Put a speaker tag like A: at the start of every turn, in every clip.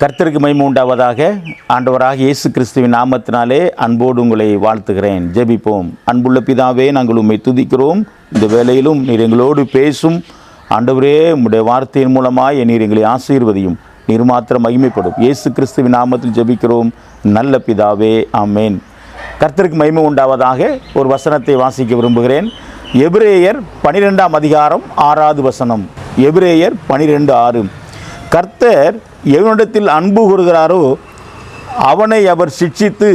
A: கர்த்தருக்கு மகிமை உண்டாவதாக ஆண்டவராக இயேசு கிறிஸ்துவின் நாமத்தினாலே அன்போடு உங்களை வாழ்த்துகிறேன். ஜெபிப்போம். அன்புள்ள பிதாவே நாங்கள் உம்மை துதிக்கிறோம். இந்த வேலையிலும் நீர் எங்களோடு பேசும். ஆண்டவரே உம்முடைய வார்த்தையின் மூலமாய் நீர் எங்களை ஆசீர்வதியும். நீர் மாத்திரம் மகிமைப்படும். இயேசு கிறிஸ்துவின் நாமத்தில் ஜெபிக்கிறோம். நல்ல பிதாவே ஆமேன். கர்த்தருக்கு மகிமை உண்டாவதாக ஒரு வசனத்தை வாசிக்க விரும்புகிறேன். எபிரேயர் பனிரெண்டாம் அதிகாரம் ஆறாவது வசனம். எபிரேயர் பனிரெண்டு ஆறு. கர்த்தர் எவனிடத்தில் அன்பு கூறுகிறாரோ அவனை அவர் சிட்சித்து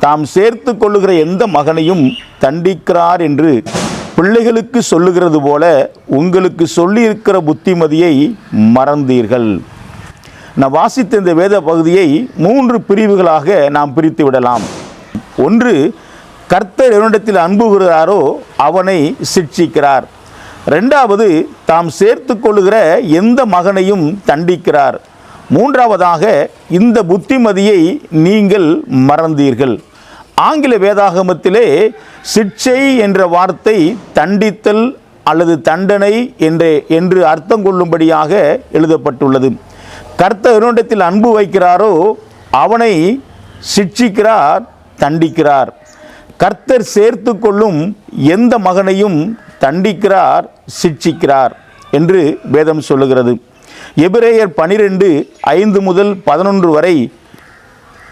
A: தாம் சேர்த்து கொள்ளுகிற எந்த மகனையும் தண்டிக்கிறார் என்று பிள்ளைகளுக்கு சொல்லுகிறது போல உங்களுக்கு சொல்லியிருக்கிற புத்திமதியை மறந்தீர்கள். நான் வாசித்த இந்த வேத பகுதியை மூன்று பிரிவுகளாக நாம் பிரித்து விடலாம். ஒன்று கர்த்தர் எவனிடத்தில் அன்புகிறாரோ அவனை சிட்சிக்கிறார். ரெண்டாவது தாம் சேர்த்து கொள்ளுகிற எந்த மகனையும் தண்டிக்கிறார். மூன்றாவதாக இந்த புத்திமதியை நீங்கள் மறந்தீர்கள். ஆங்கில வேதாகமத்திலே சிட்சை என்ற வார்த்தை தண்டித்தல் அல்லது தண்டனை என்று என்று அர்த்தம் கொள்ளும்படியாக எழுதப்பட்டுள்ளது. கர்த்தரிடத்தில் அன்பு வைக்கிறாரோ அவனை சிட்சிக்கிறார் தண்டிக்கிறார். கர்த்தர் சேர்த்து கொள்ளும் எந்த மகனையும் தண்டிக்கிறார் சிட்சிக்கிறார் என்று வேதம் சொல்லுகிறது. எபிரேயர் பனிரெண்டு ஐந்து முதல் பதினொன்று வரை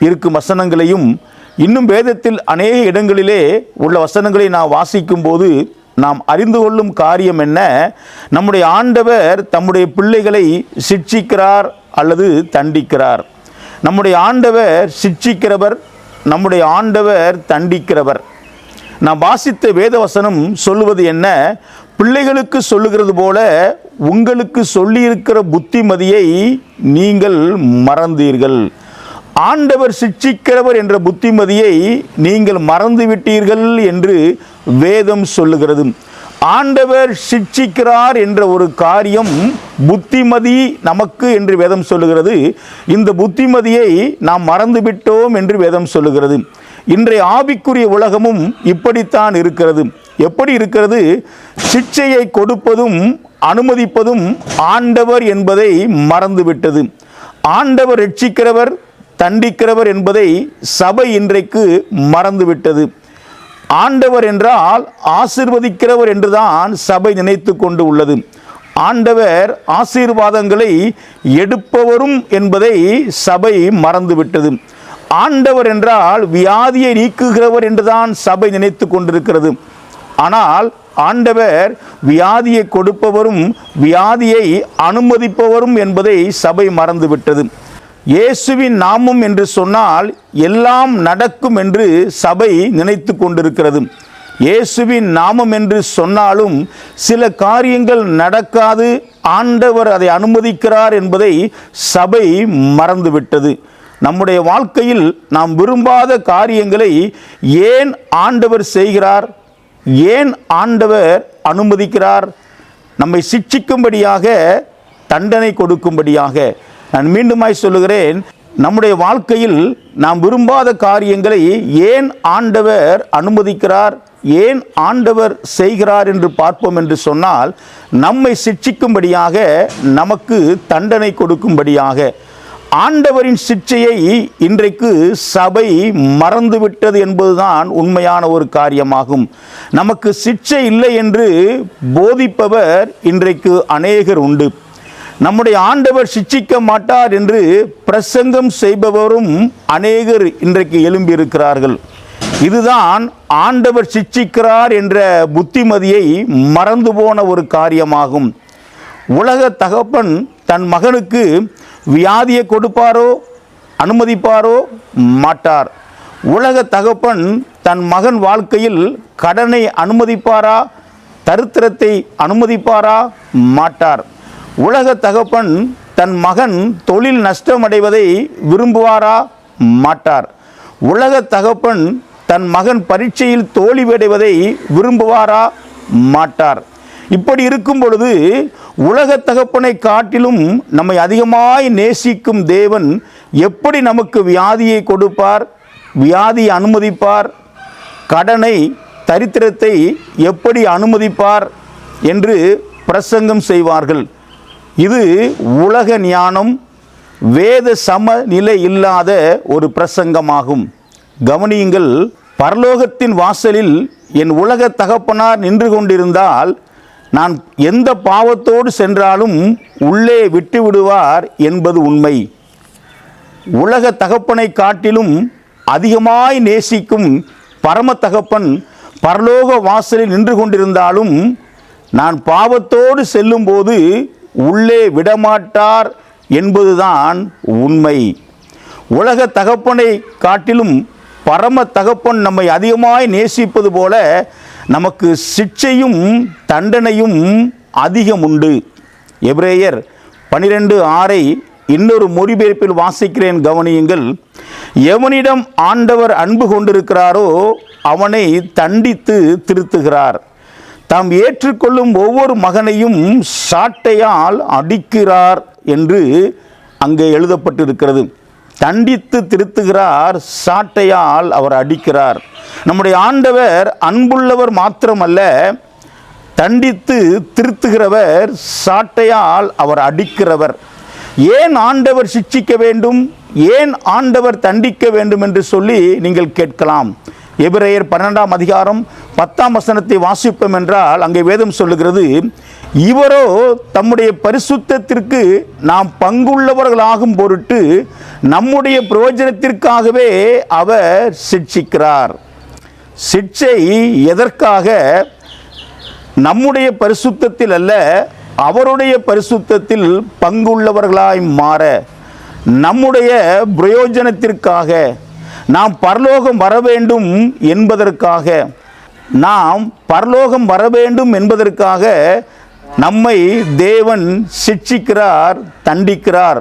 A: இருக்கும் வசனங்களையும் இன்னும் வேதத்தில் அநேக இடங்களிலே உள்ள வசனங்களை நாம் வாசிக்கும்போது நாம் அறிந்து கொள்ளும் காரியம் என்ன? நம்முடைய ஆண்டவர் தம்முடைய பிள்ளைகளை சிட்சிக்கிறார் அல்லது தண்டிக்கிறார். நம்முடைய ஆண்டவர் சிட்சிக்கிறவர் நம்முடைய ஆண்டவர் தண்டிக்கிறவர். நான் வாசித்த வேதவசனம் சொல்லுவது என்ன? பிள்ளைகளுக்கு சொல்லுகிறது போல உங்களுக்கு சொல்லியிருக்கிற புத்திமதியை நீங்கள் மறந்தீர்கள். ஆண்டவர் சிட்சிக்கிறவர் என்ற புத்திமதியை நீங்கள் மறந்துவிட்டீர்கள் என்று வேதம் சொல்லுகிறது. ஆண்டவர் சிட்சிக்கிறார் என்ற ஒரு காரியம் புத்திமதி நமக்கு என்று வேதம் சொல்லுகிறது. இந்த புத்திமதியை நாம் மறந்துவிட்டோம் என்று வேதம் சொல்லுகிறது. இன்றைய ஆவிக்குரிய உலகமும் இப்படித்தான் இருக்கிறது. எப்படி இருக்கிறது? சிக்ஷையை கொடுப்பதும் அனுமதிப்பதும் ஆண்டவர் என்பதை மறந்துவிட்டது. ஆண்டவர் ரட்சிக்கிறவர் தண்டிக்கிறவர் என்பதை சபை இன்றைக்கு மறந்துவிட்டது. ஆண்டவர் என்றால் ஆசிர்வதிக்கிறவர் என்றுதான் சபை நினைத்து கொண்டு உள்ளது. ஆண்டவர் ஆசீர்வாதங்களை எடுப்பவரும் என்பதை சபை மறந்துவிட்டது. ஆண்டவர் என்றால் வியாதியை நீக்குகிறவர் என்றுதான் சபை நினைத்து கொண்டிருக்கிறது. ஆனால் ஆண்டவர் வியாதியை கொடுப்பவரும் வியாதியை அனுமதிப்பவரும் என்பதை சபை மறந்துவிட்டது. இயேசுவின் நாமம் என்று சொன்னால் எல்லாம் நடக்கும் என்று சபை நினைத்து கொண்டிருக்கிறது. இயேசுவின் நாமம் என்று சொன்னாலும் சில காரியங்கள் நடக்காது ஆண்டவர் அதை அனுமதிக்கிறார் என்பதை சபை மறந்துவிட்டது. நம்முடைய வாழ்க்கையில் நாம் விரும்பாத காரியங்களை ஏன் ஆண்டவர் செய்கிறார்? ஏன் ஆண்டவர் அனுமதிக்கிறார்? நம்மை சிக்ஷிக்கும்படியாக தண்டனை கொடுக்கும்படியாக. நான் மீண்டுமாய் சொல்லுகிறேன் நம்முடைய வாழ்க்கையில் நாம் விரும்பாத காரியங்களை ஏன் ஆண்டவர் அனுமதிக்கிறார்? ஏன் ஆண்டவர் செய்கிறார் என்று பார்ப்போம் என்று சொன்னால் நம்மை சிட்சிக்கும்படியாக நமக்கு தண்டனை கொடுக்கும்படியாக. ஆண்டவரின் சிச்சையை இன்றைக்கு சபை மறந்துவிட்டது என்பதுதான் உண்மையான ஒரு காரியமாகும். நமக்கு சிச்சை இல்லை என்று போதிப்பவர் இன்றைக்கு அநேகர் உண்டு. நம்முடைய ஆண்டவர் சிச்சிக்க மாட்டார் என்று பிரசங்கம் செய்பவரும் அநேகர் இன்றைக்கு எழும்பியிருக்கிறார்கள். இதுதான் ஆண்டவர் சிச்சிக்கிறார் என்ற புத்திமதியை மறந்து போன ஒரு காரியமாகும். உலக தகப்பன் தன் மகனுக்கு வியாதியை கொடுப்பாரோ அனுமதிப்பாரோ மாட்டார். உலக தகப்பன் தன் மகன் வாழ்க்கையில் கடனை அனுமதிப்பாரா தரித்திரத்தை அனுமதிப்பாரா மாட்டார். உலக தகப்பன் தன் மகன் தொழில் நஷ்டமடைவதை விரும்புவாரா மாட்டார். உலக தகப்பன் தன் மகன் பரீட்சையில் தோல்வியடைவதை விரும்புவாரா மாட்டார். இப்படி இருக்கும் பொழுது உலக தகப்பனை காட்டிலும் நம்மை அதிகமாய் நேசிக்கும் தேவன் எப்படி நமக்கு வியாதியை கொடுப்பார் வியாதியை அனுமதிப்பார் கடனை தரித்திரத்தை எப்படி அனுமதிப்பார் என்று பிரசங்கம் செய்வார்கள். இது உலக ஞானம் வேத சமநிலை இல்லாத ஒரு பிரசங்கமாகும். கவனியுங்கள் பரலோகத்தின் வாசலில் என் உலக தகப்பனார் நின்று கொண்டிருந்தால் நான் எந்த பாவத்தோடு சென்றாலும் உள்ளே விட்டு விடுவார் என்பது உண்மை. உலக தகப்பனை காட்டிலும் அதிகமாய் நேசிக்கும் பரம தகப்பன் பரலோக வாசலில் நின்று கொண்டிருந்தாலும் நான் பாவத்தோடு செல்லும்போது உள்ளே விடமாட்டார் என்பதுதான் உண்மை. உலக தகப்பனை காட்டிலும் பரம தகப்பன் நம்மை அதிகமாய் நேசிப்பது போல நமக்கு சிக்ஷையும் தண்டனையும் அதிகம் உண்டு. எப்ரேயர் பனிரெண்டு ஆறை இன்னொரு மொழிபெயர்ப்பில் வாசிக்கிறேன் கவனியுங்கள். எவனிடம் ஆண்டவர் அன்பு கொண்டிருக்கிறாரோ அவனை தண்டித்து திருத்துகிறார். தாம் ஏற்றுக்கொள்ளும் ஒவ்வொரு மகனையும் சாட்டையால் அடிக்கிறார் என்று அங்கே எழுதப்பட்டிருக்கிறது. தண்டித்து திருத்துகிறார் சாட்டையால் அவர் அடிக்கிறார். நம்முடைய ஆண்டவர் அன்புள்ளவர் மாத்திரமல்ல தண்டித்து திருத்துகிறவர் சாட்டையால் அவர் அடிக்கிறவர். ஏன் ஆண்டவர் சிக்ஷிக்க வேண்டும்? ஏன் ஆண்டவர் தண்டிக்க வேண்டும் என்று சொல்லி நீங்கள் கேட்கலாம். எபிரேயர் பன்னெண்டாம் அதிகாரம் பத்தாம் வசனத்தை வாசிப்போம் என்றால் அங்கே வேதம் சொல்லுகிறது இவரோ தம்முடைய பரிசுத்தத்திற்கு நாம் பங்குள்ளவர்களாகும் பொருட்டு நம்முடைய பிரயோஜனத்திற்காகவே அவர் சிட்சிக்கிறார் சிட்சை எதற்காக? நம்முடைய பரிசுத்தத்தில் அல்ல அவருடைய பரிசுத்தத்தில் பங்குள்ளவர்களாய் மாற நம்முடைய பிரயோஜனத்திற்காக நாம் பரலோகம் வர வேண்டும் என்பதற்காக நாம் பரலோகம் வர வேண்டும் என்பதற்காக நம்மை தேவன் சிட்சிக்கிறார் தண்டிக்கிறார்.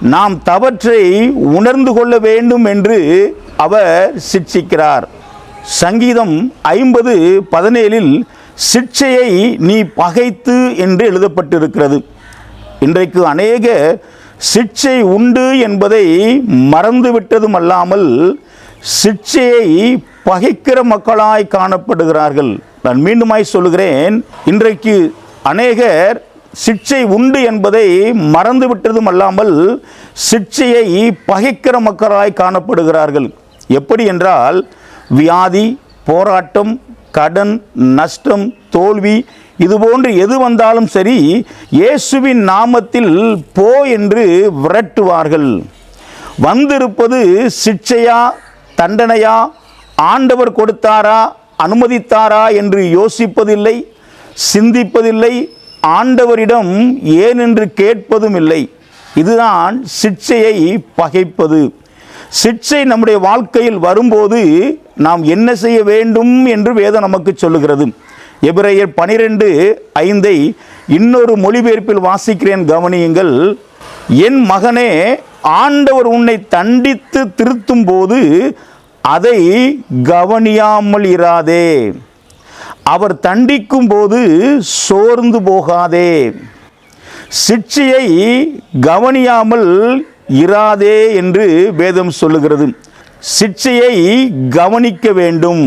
A: நாம் தவற்றை உணர்ந்து கொள்ள வேண்டும் என்று அவர் சிட்சிக்கிறார். சங்கீதம் ஐம்பது பதினேழில் சிட்சையை நீ பகைத்து என்று எழுதப்பட்டிருக்கிறது. இன்றைக்கு அநேக சிட்சை உண்டு என்பதை மறந்துவிட்டதும் அல்லாமல் சிட்சையை பகைக்கிற மக்களாய் காணப்படுகிறார்கள். நான் மீண்டுமாய் சொல்கிறேன் இன்றைக்கு அநேகர் சிக்ஷை உண்டு என்பதை மறந்துவிட்டதும் அல்லாமல் சிக்ஷையை பகைக்கிற மக்களாய் காணப்படுகிறார்கள். எப்படி என்றால் வியாதி போராட்டம் கடன் நஷ்டம் தோல்வி இதுபோன்று எது வந்தாலும் சரி இயேசுவின் நாமத்தில் போ என்று விரட்டுவார்கள். வந்திருப்பது சிக்ஷையா தண்டனையா ஆண்டவர் கொடுத்தாரா அனுமதித்தாரா என்று யோசிப்பதில்லை. சிந்திப்பதில்லை ஆண்டவரிடம் ஏன் என்று கேட்பதும் இல்லை. இதுதான் சிட்சையை பகைப்பது. சிட்சை நம்முடைய வாழ்க்கையில் வரும்போது நாம் என்ன செய்ய வேண்டும் என்று வேதம் நமக்கு சொல்லுகிறது. எபிரேயர் பனிரெண்டு ஐந்தை இன்னொரு மொழிபெயர்ப்பில் வாசிக்கிறேன் கவனியுங்கள். என் மகனே ஆண்டவர் உன்னை தண்டித்து திருத்தும் போது அதை கவனியாமல் இராதே. அவர் தண்டிக்கும் போது சோர்ந்து போகாதே. சிட்சையை கவனியாமல் இராதே என்று வேதம் சொல்லுகிறது. சிட்சையை கவனிக்க வேண்டும்.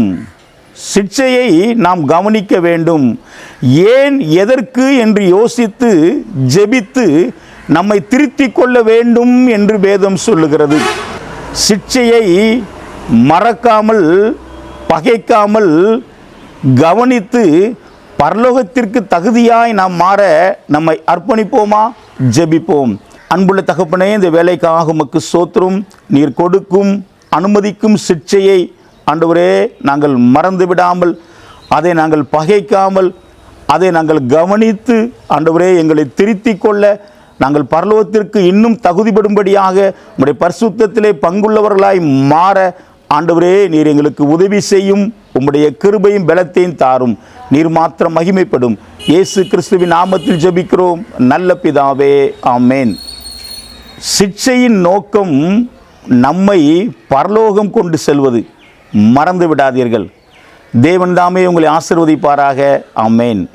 A: சிட்சையை நாம் கவனிக்க வேண்டும். ஏன் எதற்கு என்று யோசித்து ஜெபித்து நம்மை திருத்தி கொள்ள வேண்டும் என்று வேதம் சொல்லுகிறது. சிட்சையை மறக்காமல் பகைக்காமல் கவனித்து பரலோகத்திற்கு தகுதியாய் நாம் மாற நம்மை அர்ப்பணிப்போமா? ஜெபிப்போம். அன்புள்ள தகப்பனே இந்த வேலைக்காக உமக்கு சோத்திரும் நீர் கொடுக்கும் அனுமதிக்கும் சிக்ஷையை ஆண்டவரே நாங்கள் மறந்து விடாமல் அதை நாங்கள் பகைக்காமல் அதை நாங்கள் கவனித்து ஆண்டவரே எங்களை திருத்தி கொள்ள நாங்கள் பரலோகத்திற்கு இன்னும் தகுதிப்படும்படியாக உம்முடைய பரிசுத்தத்திலே பங்குள்ளவர்களாய் மாற ஆண்டவரே நீர் எங்களுக்கு உதவி செய்யும். உம்முடைய கிருபையும் பலத்தையும் தாரும். நீர் மாத்திரம் மகிமைப்படும். இயேசு கிறிஸ்துவின் நாமத்தில் ஜபிக்கிறோம். நல்ல பிதாவே ஆமேன். சிக்ஷையின் நோக்கம் நம்மை பரலோகம் கொண்டு செல்வது. மறந்து விடாதீர்கள். தேவன்தாமே உங்களை ஆசிர்வதிப்பாராக. ஆமேன்.